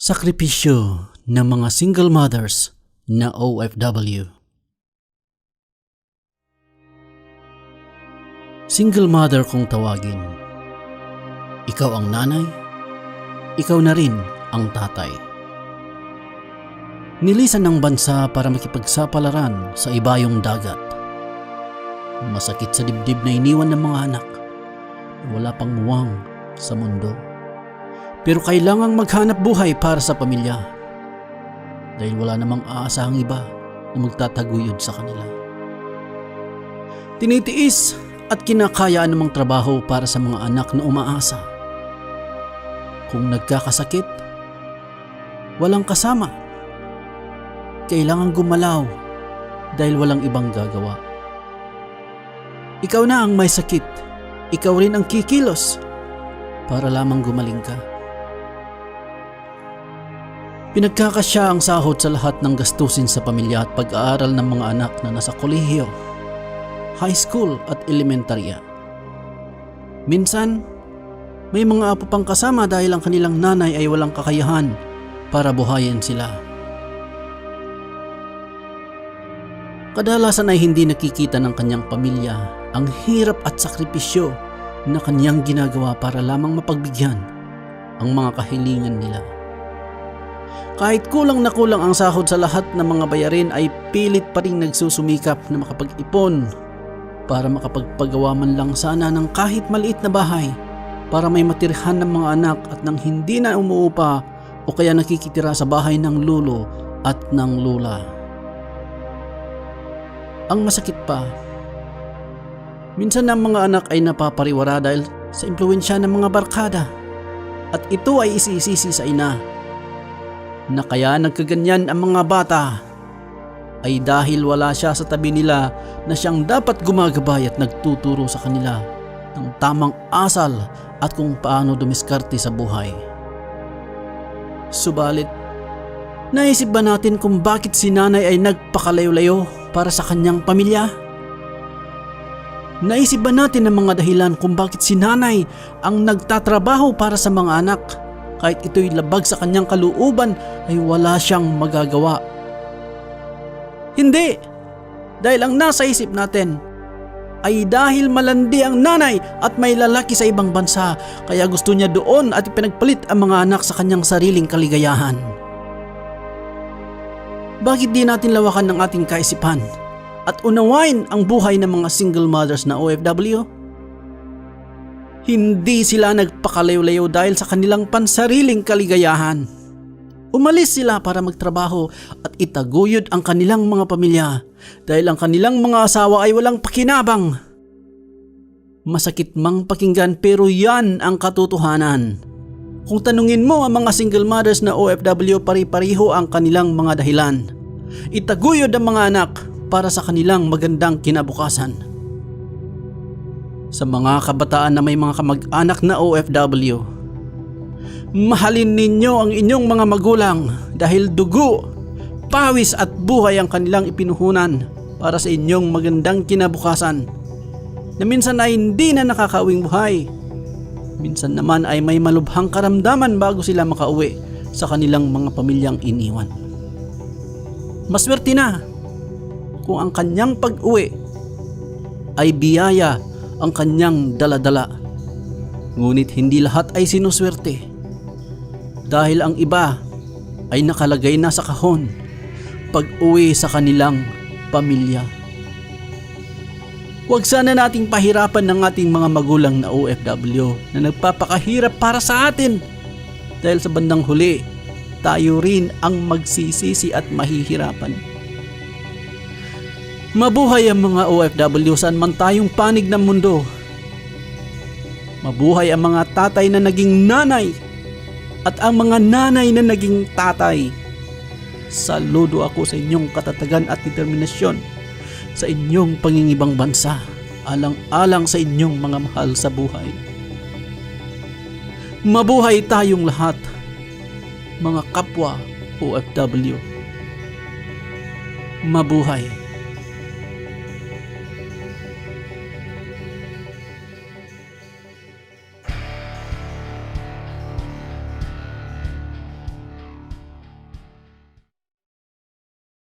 Sakripisyo ng mga single mothers na OFW. Single mother kung tawagin. Ikaw ang nanay, ikaw na rin ang tatay. Nilisan ng bansa para makipagsapalaran sa ibayong dagat. Masakit sa dibdib na iniwan ng mga anak na wala pang muwang sa mundo. Pero kailangang maghanap buhay para sa pamilya dahil wala namang aasahang iba na magtataguyod sa kanila. Tinitiis at kinakaya anumang trabaho para sa mga anak na umaasa. Kung nagkakasakit, walang kasama. Kailangan gumalaw dahil walang ibang gagawa. Ikaw na ang may sakit. Ikaw rin ang kikilos para lamang gumaling ka. Pinagkakasya ang sahod sa lahat ng gastusin sa pamilya at pag-aaral ng mga anak na nasa kolehiyo, high school at elementarya. Minsan, may mga apo pang kasama dahil ang kanilang nanay ay walang kakayahan para buhayin sila. Kadalasan ay hindi nakikita ng kanyang pamilya ang hirap at sakripisyo na kanyang ginagawa para lamang mapagbigyan ang mga kahilingan nila. Kahit kulang na kulang ang sahod sa lahat ng mga bayarin ay pilit pa rin nagsusumikap na makapag-ipon para makapagpagawa man lang sana ng kahit maliit na bahay para may matirhan ng mga anak at nang hindi na umuupa o kaya nakikitira sa bahay ng lulo at ng lula. Ang masakit pa, minsan ang mga anak ay napapariwara dahil sa impluensya ng mga barkada at ito ay isisisi sa ina na kaya nagkaganyan ang mga bata ay dahil wala siya sa tabi nila na siyang dapat gumagabay at nagtuturo sa kanila ng tamang asal at kung paano dumiskarte sa buhay. Subalit, naisip ba natin kung bakit si nanay ay nagpakalayo-layo para sa kanyang pamilya? Naisip ba natin ang mga dahilan kung bakit si nanay ang nagtatrabaho para sa mga anak kahit ito'y labag sa kanyang kaluuban ay wala siyang magagawa. Hindi! Dahil ang nasa isip natin ay dahil malandi ang nanay at may lalaki sa ibang bansa kaya gusto niya doon at ipinagpalit ang mga anak sa kanyang sariling kaligayahan. Bakit di natin lawakan ng ating kaisipan at unawain ang buhay ng mga single mothers na OFW? Hindi sila nagpakalayo-layo dahil sa kanilang pansariling kaligayahan. Umalis sila para magtrabaho at itaguyod ang kanilang mga pamilya dahil ang kanilang mga asawa ay walang pakinabang. Masakit mang pakinggan pero yan ang katotohanan. Kung tanungin mo ang mga single mothers na OFW pari-pariho ang kanilang mga dahilan. Itaguyod ang mga anak para sa kanilang magandang kinabukasan sa mga kabataan na may mga kamag-anak na OFW. Mahalin ninyo ang inyong mga magulang dahil dugo, pawis at buhay ang kanilang ipinuhunan para sa inyong magandang kinabukasan na minsan ay hindi na nakakauwing buhay. Minsan naman ay may malubhang karamdaman bago sila makauwi sa kanilang mga pamilyang iniwan. Maswerte na kung ang kanyang pag-uwi ay biyaya ang kanyang daladala. Ngunit hindi lahat ay sinuswerte. Dahil ang iba ay nakalagay na sa kahon pag uwi sa kanilang pamilya. Huwag sana nating pahirapan ng ating mga magulang na OFW na nagpapakahirap para sa atin. Dahil sa bandang huli, tayo rin ang magsisisi at mahihirapan. Mabuhay ang mga OFW saan man tayong panig ng mundo. Mabuhay ang mga tatay na naging nanay at ang mga nanay na naging tatay. Saludo ako sa inyong katatagan at determinasyon sa inyong pangingibang bansa alang-alang sa inyong mga mahal sa buhay. Mabuhay tayong lahat, mga kapwa OFW. Mabuhay.